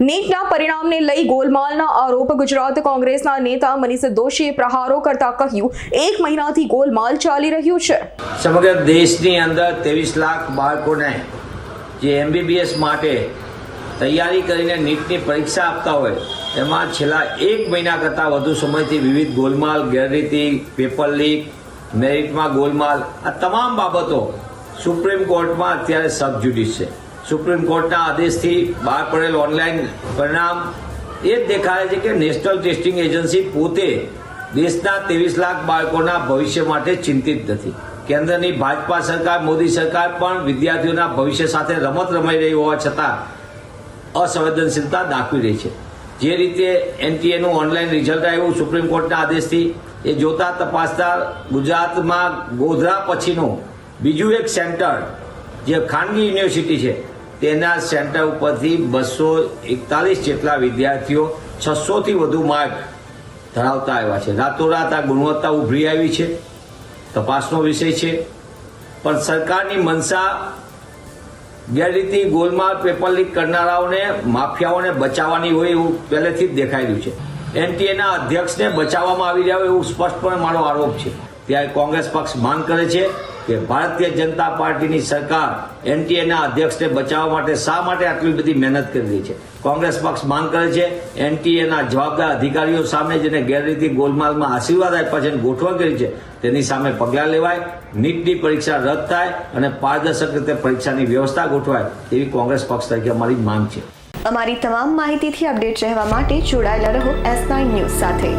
નીટના પરિણામને લઈ ગોલમાલના આરોપ ગુજરાત કોંગ્રેસના નેતા મનીષ દોશીએ પ્રહારો કરતા કહ્યું, એક મહિનાથી ગોલમાલ ચાલી રહ્યું છે. સમગ્ર દેશની અંદર ત્રેવીસ લાખ બાળકોને જે એમબીબીએસ માટે તૈયારી કરીને નીટની પરીક્ષા આપતા હોય એમાં છેલ્લા એક મહિના કરતાં વધુ સમયથી વિવિધ ગોલમાલ, ગેરરીતિ, પેપર લીક, મેરિટમાં ગોલમાલ, આ તમામ બાબતો સુપ્રીમ કોર્ટમાં અત્યારે સબ જ્યુડિસ છે. સુપ્રીમ કોર્ટના આદેશથી બહાર પડેલ ઓનલાઈન પરિણામ એ જ દેખાડે છે કે નેશનલ ટેસ્ટિંગ એજન્સી પોતે દેશના ત્રેવીસ લાખ બાળકોના ભવિષ્ય માટે ચિંતિત નથી. કેન્દ્રની ભાજપા સરકાર, મોદી સરકાર પણ વિદ્યાર્થીઓના ભવિષ્ય સાથે રમત રમાઈ રહી હોવા છતાં અસંવેદનશીલતા દાખવી રહી છે. જે રીતે એનટીએનું ઓનલાઈન રિઝલ્ટ આવ્યું સુપ્રીમ કોર્ટના આદેશથી, એ જોતા તપાસતા ગુજરાતમાં ગોધરા પછીનું બીજું એક સેન્ટર, જે ખાનગી યુનિવર્સિટી છે તેના સેન્ટર ઉપરથી બસો એકતાલીસ જેટલા વિદ્યાર્થીઓ છસોથી વધુ માર્ક ધરાવતા આવ્યા છે. રાતોરાત આ ગુણવત્તા ઉભરી આવી છે. તપાસનો વિષય છે. પણ સરકારની મનસા ગેરરીતિ ગોલમાલ પેપર લીક કરનારાઓને, માફિયાઓને બચાવવાની હોય એવું પહેલેથી જ દેખાઈ રહ્યું છે. એનટીએના અધ્યક્ષને બચાવવામાં આવી રહ્યા હોય એવું સ્પષ્ટપણે મારો આરોપ છે. ત્યારે કોંગ્રેસ પક્ષ માંગ કરે છે કે ભારતીય જનતા પાર્ટીની સરકાર એનટીએના અધ્યક્ષને બચાવવા માટે શા માટે આટલી બધી મહેનત કરી રહી છે? કોંગ્રેસ પક્ષ માંગ કરે છે એનટીએના જવાબદાર અધિકારીઓ સામે જેને ગેરરીતિ ગોલમાલમાં આશીર્વાદ આપ્યા છે અને કરી છે, તેની સામે પગલાં લેવાય, નીટની પરીક્ષા રદ થાય અને પારદર્શક રીતે પરીક્ષાની વ્યવસ્થા ગોઠવાય તેવી કોંગ્રેસ પક્ષ તરીકે અમારી માંગ છે. અમારી તમામ માહિતીથી અપડેટ રહેવા માટે જોડાયેલા રહો એસ ન્યૂઝ સાથે.